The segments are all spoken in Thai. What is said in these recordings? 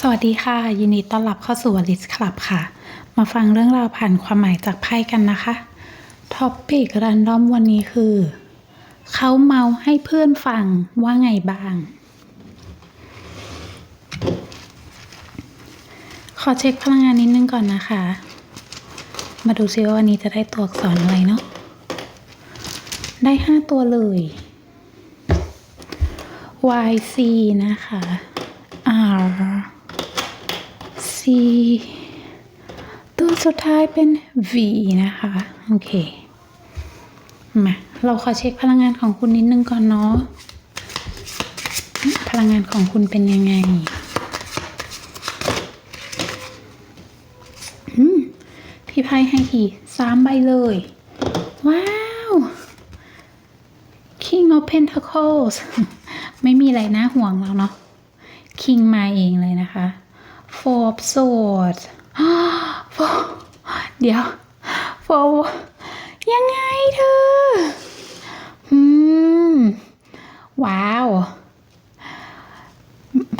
สวัสดีค่ะ ยินดีต้อนรับเข้าสู่วลิสคลับค่ะ มาฟังเรื่องราวผ่านความหมายจากไพ่กันนะคะท็อปปิกรันดอมวันนี้คือ เขาเมาให้เพื่อนฟังว่าไงบ้าง ขอเช็คพลังงานนิดนึงก่อนนะคะ มาดูซิว่าวันนี้จะได้ตัวอักษรอะไรเนาะได้ห้าตัวเลย YC นะคะ C ตัวสุดท้ายเป็น V นะคะ โอเค มา เราขอเช็คพลังงานของคุณนิดนึงก่อนเนาะ พลังงานของคุณเป็นยังไงอืมพี่ไพ่ให้ทีสามใบเลย ว้าว King of Pentacles ไม่มีอะไรน่าห่วงแล้วเนาะ King มาเองเลยนะคะ Four of Swords Four เดี๋ยว Four ยังไงเธออืมว้าว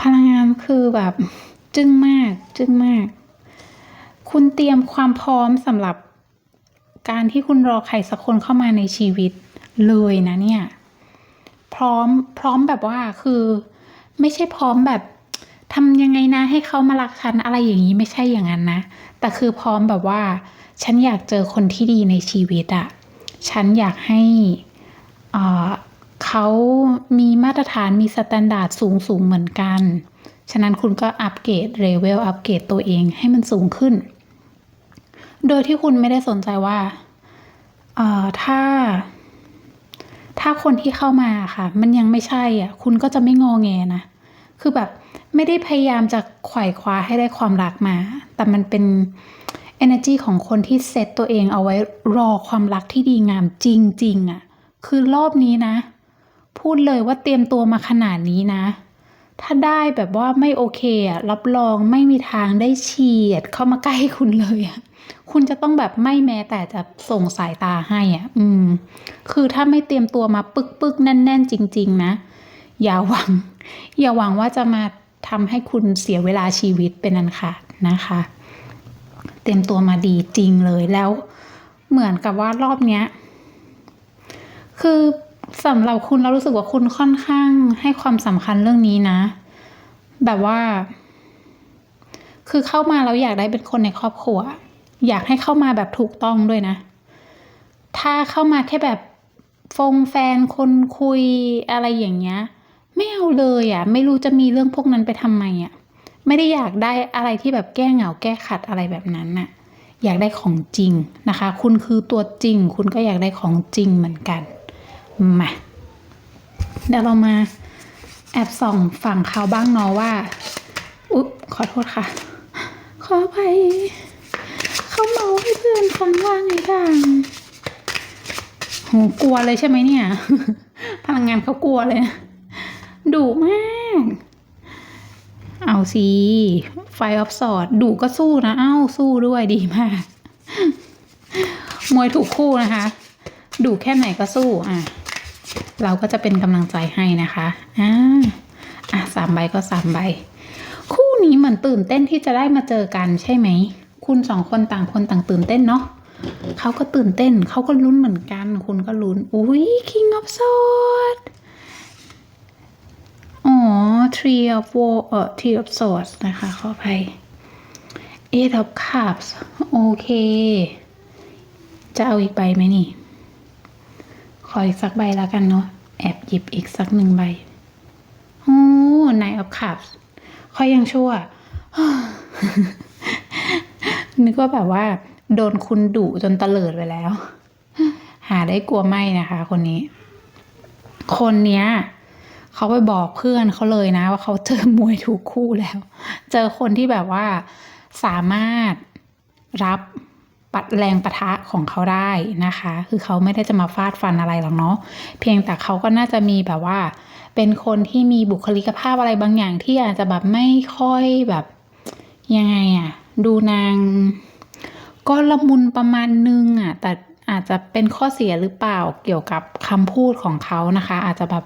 พลังงานคือแบบ จึ้งมาก จึ้งมาก คุณเตรียมความพร้อมสำหรับการที่คุณรอใครสักคนเข้ามาในชีวิตเลยนะเนี่ย พร้อมพร้อมแบบว่าคือ ไม่ใช่พร้อมแบบ ทำยังไงนะให้เขามารักฉันอะไรอย่างนี้ไม่ใช่อย่างนั้นนะ แต่คือพร้อมแบบว่า ฉันอยากเจอคนที่ดีในชีวิตอะฉันอยากให้เขามีมาตรฐานมีสแตนดาร์ดสูงสูงเหมือนกัน ฉะนั้นคุณก็อัปเกรดเลเวลอัปเกรดตัวเองให้มันสูงขึ้น โดยที่คุณไม่ได้สนใจว่าถ้า ถ้าคนที่เข้ามาค่ะ มันยังไม่ใช่อะ คุณก็จะไม่งอแงนะ คือแบบ ไม่ได้พยายามจะไขว่คว้าให้ได้ความรักมา แต่มันเป็น energy ของคนที่เซตตัวเองเอาไว้รอความรักที่ดีงามจริงๆอะ คือรอบนี้นะ พูดเลยว่าเตรียมตัวมาขนาดนี้นะ ถ้าได้แบบว่าไม่โอเคอะ รับรองไม่มีทางได้เฉียดเข้ามาใกล้คุณเลยอะ คุณจะต้องแบบไม่แม้แต่จะส่งสายตาให้อะ อืม คือถ้าไม่เตรียมตัวมาปึกปึกๆแน่น ๆ จริง ๆ นะ อย่าหวัง อย่าหวังว่าจะมา ทำให้คุณเสียเวลาชีวิตเป็นอันขาดนะคะ เตรียมตัวมาดีจริงเลยแล้วเหมือนกับว่ารอบเนี้ย คือสำหรับคุณเรารู้สึกว่าคุณค่อนข้างให้ความสำคัญเรื่องนี้นะ แบบว่า คือเข้ามาแล้วอยากได้เป็นคนในครอบครัว อยากให้เข้ามาแบบถูกต้องด้วยนะ ถ้าเข้ามาแค่แบบฟงแฟนคนคุยอะไรอย่างเงี้ย ไม่เอาเลยอะ ไม่รู้จะมีเรื่องพวกนั้นไปทำไมอะ ไม่ได้อยากได้อะไรที่แบบแก้เหงาแก้ขัดอะไรแบบนั้นน่ะ อยากได้ของจริงนะคะ คุณคือตัวจริง คุณก็อยากได้ของจริงเหมือนกัน มาเดี๋ยวเรามาแอบส่องฝั่งเขาบ้างเนาะว่า อุ๊บขอโทษค่ะ ขออภัยเขาเมาให้เพื่อนฟังว่าไงบ้างโหกลัวเลยใช่ไหมเนี่ย พลังงานเขากลัวเลยนะ ดุมาก เอาสิไฟออฟสอดดุก็สู้นะ เอ้า สู้ด้วยดีมาก มวยถูกคู่นะคะดุแค่ไหนก็สู้ อะ เราก็จะเป็นกำลังใจให้นะคะ อ่าอะสามใบก็สามใบ คู่นี้เหมือนตื่นเต้นที่จะได้มาเจอกันใช่ไหม คุณสองคนต่างคนต่างตื่นเต้นเนาะเขาก็ตื่นเต้น เขาก็ลุ้นเหมือนกัน คุณก็ลุ้น อุ้ย King of Swords อ๋อ Three of War เอ่อ Three of Swords นะคะ ขออภัย Eight of Cups โอเค จะเอาอีกใบไหมนี่ ขออีกสักใบแล้วกันเนาะ แอบหยิบอีกสักหนึ่งใบ โอ้ Nine of Cups ค่อยยังชั่ว นึกว่าแบบว่า โดนคุณดุจนตะเลิดไปแล้ว หาได้กลัวไม่นะคะ คนนี้ คนเนี้ย เขาไปบอกเพื่อนเขาเลยนะ ว่าเขาเจอมวยถูกคู่แล้ว เจอคนที่แบบว่าสามารถรับปัดแรงปะทะของเขาได้นะคะ คือเขาไม่ได้จะมาฟาดฟันอะไรหรอกเนาะ เพียงแต่เขาก็น่าจะมีแบบว่า เป็นคนที่มีบุคลิกภาพอะไรบางอย่างที่อาจจะแบบไม่ค่อยแบบยังไงอะดูนาง ก็ละมุนประมาณนึงอะแต่อาจจะเป็นข้อเสียหรือเปล่าเกี่ยวกับคำพูดของเขานะคะ อาจจะแบบ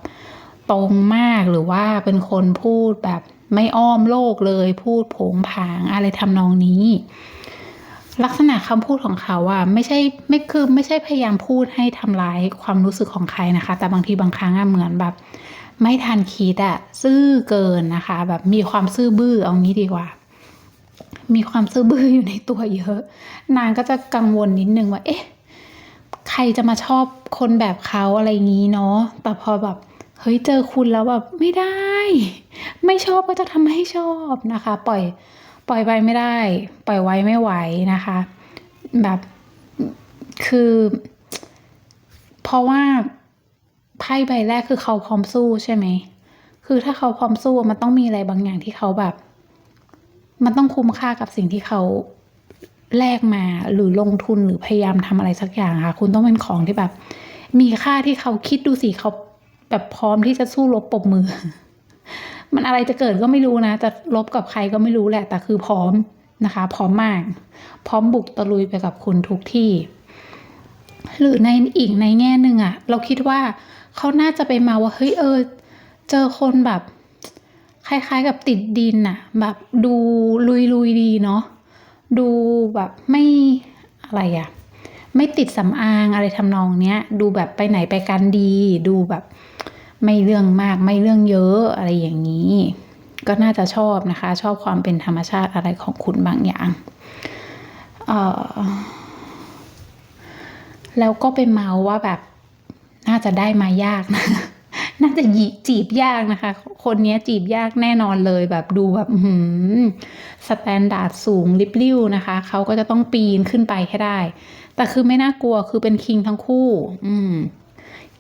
ตรงมากหรือว่าเป็นคนพูดแบบไม่อ้อมโลกเลยพูดผงผางอะไรทำนองนี้ ลักษณะคำพูดของเขาอะไม่ใช่ไม่คือไม่ใช่พยายามพูดให้ทำร้ายความรู้สึกของใครนะคะ แต่บางทีบางครั้งอะเหมือนแบบ ไม่ทันคิดอะซื่อเกินนะคะ แบบมีความซื่อบื้อเอางี้ดีกว่า มีความซื่อบื้ออยู่ในตัวเยอะ นางก็จะกังวลนิดนึงว่า เอ๊ะ ใครจะมาชอบคนแบบเขาอะไรงี้เนาะแต่พอแบบ เฮ้ยเจอคุณแล้วแบบไม่ได้ ไม่ชอบก็จะทำให้ชอบนะคะ ปล่อยปล่อยไปไม่ได้ ปล่อยไว้ไม่ไหวนะคะ แบบคือ เพราะว่าไพ่ใบแรกคือเขาพร้อมสู้ใช่ไหมคือถ้าเขาพร้อมสู้มันต้องมีอะไรบางอย่างที่เขาแบบ มันต้องคุ้มค่ากับสิ่งที่เขาแลกมาหรือลงทุนหรือพยายามทำอะไรสักอย่างค่ะ คุณต้องเป็นของที่แบบ มีค่าที่เขาคิดดูสิเขา แบบพร้อมที่จะสู้รบปบมือ มันอะไรจะเกิดก็ไม่รู้นะ จะลบกับใครก็ไม่รู้แหละ แต่คือพร้อมนะคะ พร้อมมาก พร้อมบุกตะลุยไปกับคุณทุกที่ หรือในอีกในแง่หนึ่งอะเราคิดว่าเขาน่าจะไปมาว่าเฮ้ยเออ เจอคนแบบคล้ายๆกับติดดินน่ะแบบดูลุยๆดีเนาะดูแบบไม่อะไรอะไม่ติดสำอางอะไรทำนองเนี้ย ดูแบบไปไหนไปกันดี ดูแบบ ไม่เรื่องมากไม่เรื่องเยอะอะไรอย่างนี้ ก็น่าจะชอบนะคะ ชอบความเป็นธรรมชาติอะไรของคุณบางอย่างออแล้วก็ไปเมาว่าแบบน่าจะได้มายากนะน่าจะจีบยากนะคะ คนนี้จีบยากแน่นอนเลยแบบดูแบบหือสแตนดาร์ดสูงลิบลิ่วนะคะ เขาก็จะต้องปีนขึ้นไปให้ได้ แต่คือไม่น่ากลัวคือเป็นคิงทั้งคู่ อืม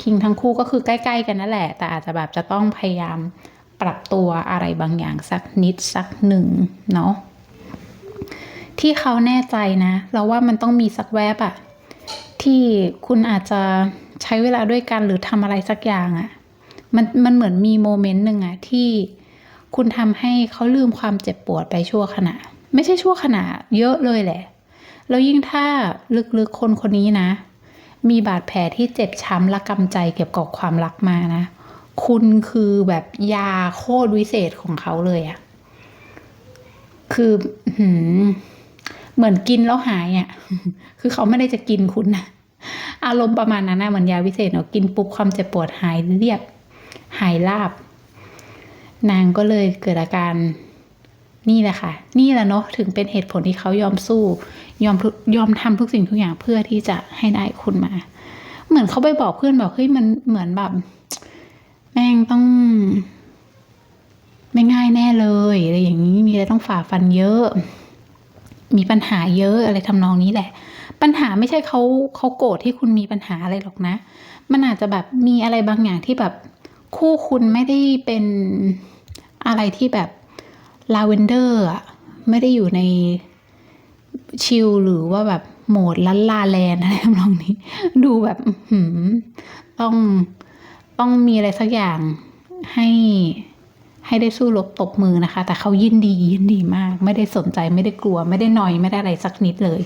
คิงทั้งคู่ก็คือใกล้ ๆ กันนั่นแหละ แต่อาจจะแบบจะต้องพยายามปรับตัวอะไรบางอย่างสักนิดสักหนึ่งเนาะที่เขาแน่ใจนะ เราว่ามันต้องมีสักแวบอะที่คุณอาจจะใช้เวลาด้วยกันหรือทำอะไรสักอย่างอะมันมันเหมือนมีโมเมนต์หนึ่งอะที่คุณทำให้เขาลืมความเจ็บปวดไปชั่วขณะ ไม่ใช่ชั่วขณะเยอะเลยแหละ แล้วยิ่งถ้าลึกๆคนคนนี้นะ มีบาดแผลที่เจ็บช้ำและกำใจเกี่ยวกับความรักมานะ คุณคือแบบยาโคตรวิเศษของเขาเลยอะคือเหมือนกินแล้วหายอะ่ะ คือเขาไม่ได้จะกินคุณนะอารมณ์ประมาณนั้นนะเหมือนยาวิเศษเนาะกินปุ๊บความเจ็บปวดหายเรียบ หายราบ นางก็เลยเกิดอาการ นี่แหละค่ะ นี่แหละเนาะถึงเป็นเหตุผลที่เขายอมสู้ ยอมยอมทำทุกสิ่งทุกอย่างเพื่อที่จะให้ได้คุณมา เหมือนเขาไปบอกเพื่อนบอกเฮ้ยมันเหมือนแบบ แม่งต้อง ไม่ง่ายแน่เลยอะไรอย่างนี้มีอะไรต้องฝ่าฟันเยอะ มีปัญหาเยอะอะไรทำนองนี้แหละ ปัญหาไม่ใช่เขาเขาโกรธที่คุณมีปัญหาอะไรหรอกนะ มันอาจจะแบบมีอะไรบางอย่างที่แบบคู่คุณไม่ได้เป็นอะไรที่แบบ ลาเวนเดอร์อะไม่ได้อยู่ในชิลหรือว่าแบบโหมดลันลาแลนอะไรทำนองนี้ ดูแบบหืมต้องต้องมีอะไรสักอย่างให้ให้ได้สู้รบตบมือนะคะ แต่เขายินดียินดีมาก ไม่ได้สนใจไม่ได้กลัว ไม่ได้นอยไม่ได้อะไรสักนิดเลย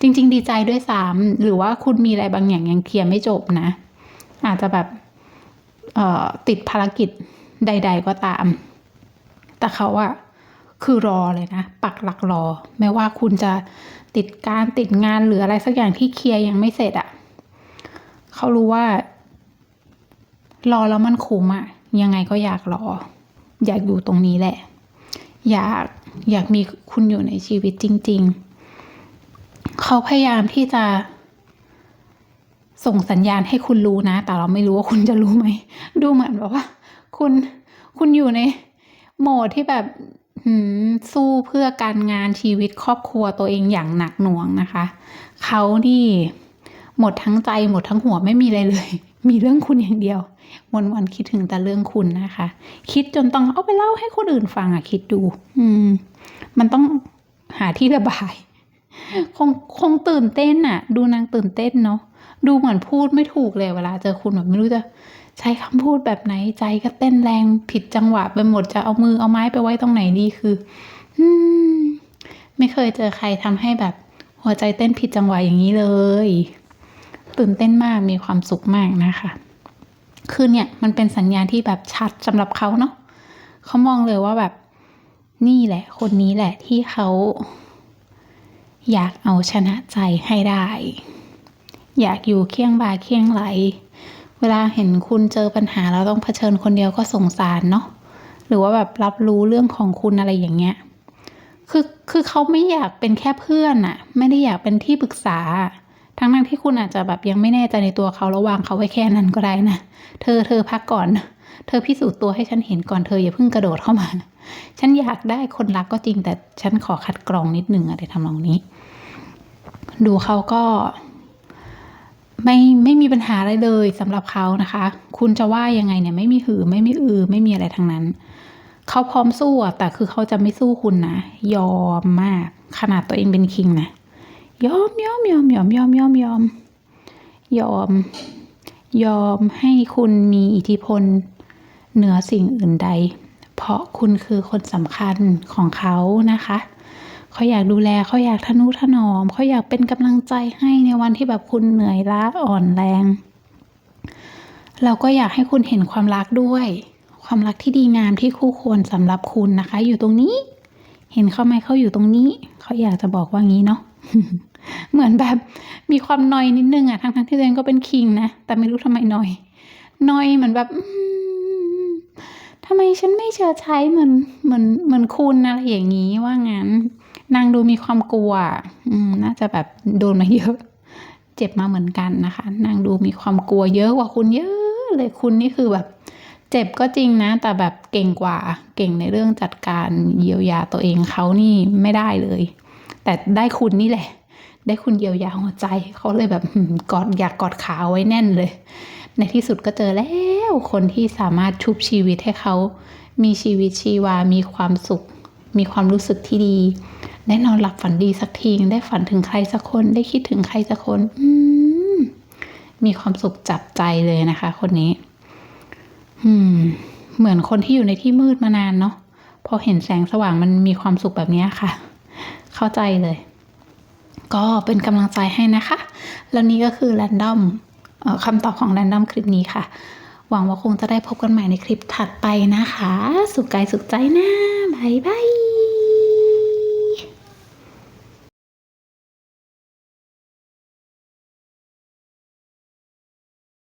จริง ๆ ดีใจด้วยซ้ำหรือว่าคุณมีอะไรบางอย่างยังเคลียร์ไม่จบนะ อาจจะแบบติดภารกิจใด ๆ ก็ตาม แต่เขาอะ คือรอเลยนะ ปักหลักรอไม่ว่าคุณจะติดการติดงานหรืออะไรสักอย่างที่เคลียร์ยังไม่เสร็จอะเขารู้ว่า รอแล้วมันคุ้มอะยังไงก็อยากรอ อยากอยู่ตรงนี้แหละ อยากอยากมีคุณอยู่ในชีวิตจริง ๆ เขาพยายามที่จะ ส่งสัญญาณให้คุณรู้นะ แต่เราไม่รู้ว่าคุณจะรู้ไหม ดูเหมือนแบบว่า คุณคุณอยู่ในโหมดที่แบบ สู้เพื่อการงานชีวิตครอบครัวตัวเองอย่างหนักหน่วงนะคะ เขานี่ หมดทั้งใจหมดทั้งหัวไม่มีอะไรเลย มีเรื่องคุณอย่างเดียว วันวันคิดถึงแต่เรื่องคุณนะคะ คิดจนต้องเอาไปเล่าให้คนอื่นฟังอะคิดดู อืม มันต้องหาที่ระบาย คงคงตื่นเต้นอะดูนางตื่นเต้นเนาะดูเหมือนพูดไม่ถูกเลยเวลาเจอคุณแบบไม่รู้จะ ใช้คำพูดแบบไหนใจก็เต้นแรงผิดจังหวะไปหมดจะเอามือเอาไม้ไปไว้ตรงไหนดีคืออืไม่เคยเจอใครทำให้แบบหัวใจเต้นผิดจังหวะอย่างนี้เลย ตื่นเต้นมากมีความสุขมากนะคะคือเนี่ยมันเป็นสัญญาณที่แบบชัดสำหรับเขาเนาะเขามองเลยว่าแบบนี่แหละ คนนี้แหละที่เขาอยากเอาชนะใจให้ได้ อยากอยู่เคียงบ่าเคียงไหล เวลาเห็นคุณเจอปัญหาแล้วต้องเผชิญคนเดียวก็สงสารเนาะหรือว่าแบบรับรู้เรื่องของคุณอะไรอย่างเงี้ยคือคือเขาไม่อยากเป็นแค่เพื่อนอะไม่ได้อยากเป็นที่ปรึกษา ทั้งนั้นที่คุณอาจจะแบบยังไม่แน่ใจในตัวเขาแล้ววางเขาไว้แค่นั้นก็ได้นะเธอเธอพักก่อน เธอพิสูจน์ตัวให้ฉันเห็นก่อนเธออย่าเพิ่งกระโดดเข้ามา ฉันอยากได้คนรักก็จริง แต่ฉันขอคัดกรองนิดนึงอะไรทำนองนี้ ดูเขาก็ ไม่ไม่มีปัญหาอะไรเลยสำหรับเขานะคะ คุณจะว่ายังไงเนี่ยไม่มีหือไม่มีอือ ไม่มีอะไรทั้งนั้น เขาพร้อมสู้อะแต่คือเขาจะไม่สู้คุณนะ ยอมมาก ขนาดตัวเองเป็นคิงนะยอมยอมยอมยอมยอมยอมยอมยอม ยอมให้คุณมีอิทธิพล เหนือสิ่งอื่นใด เพราะคุณคือคนสำคัญของเขานะคะ เขาอยากดูแลเขาอยากทนุถนอมเขาอยากเป็นกำลังใจให้ในวันที่แบบคุณเหนื่อยล้าอ่อนแรง เราก็อยากให้คุณเห็นความรักด้วย ความรักที่ดีงามที่คู่ควรสำหรับคุณนะคะ อยู่ตรงนี้ เห็นเขาไหมเขาอยู่ตรงนี้เขาอยากจะบอกว่างี้เนาะเหมือนแบบมีความนอยนิดนึงอะทั้งทั้งที่ตัวเองก็เป็นคิงนะแต่ไม่รู้ทำไมนอยนอยเหมือนแบบทำไมฉันไม่เชิดใช้เหมือนเหมือนเหมือนคุณอะไรอย่างนี้ว่างั้น นางดูมีความกลัว อืม น่าจะแบบโดนมาเยอะ เจ็บมาเหมือนกันนะคะ นางดูมีความกลัวเยอะกว่าคุณเยอะเลยคุณนี่คือแบบ เจ็บก็จริงนะ แต่แบบเก่งกว่า เก่งในเรื่องจัดการเยียวยาตัวเองเขานี่ไม่ได้เลย แต่ได้คุณนี่แหละ ได้คุณเยียวยาหัวใจเขาเลยแบบกอดอยากกอดขาไว้แน่นเลย ในที่สุดก็เจอแล้วคนที่สามารถชุบชีวิตให้เขามีชีวิตชีวา มีความสุข มีความรู้สึกที่ดี ได้นอนหลับฝันดีสักทีได้ฝันถึงใครสักคน ได้คิดถึงใครสักคนมมีความสุขจับใจเลยนะคะ คนนี้ อืม เหมือนคนที่อยู่ในที่มืดมานานเนาะพอเห็นแสงสว่างมันมีความสุขแบบนี้ค่ะ เข้าใจเลย ก็เป็นกำลังใจให้นะคะ แล้วนี่ก็คือแรนดอมคำตอบของแรนดอมคลิปนี้ค่ะ หวังว่าคงจะได้พบกันใหม่ในคลิปถัดไปนะคะ สุขกายสุขใจนะบายบาย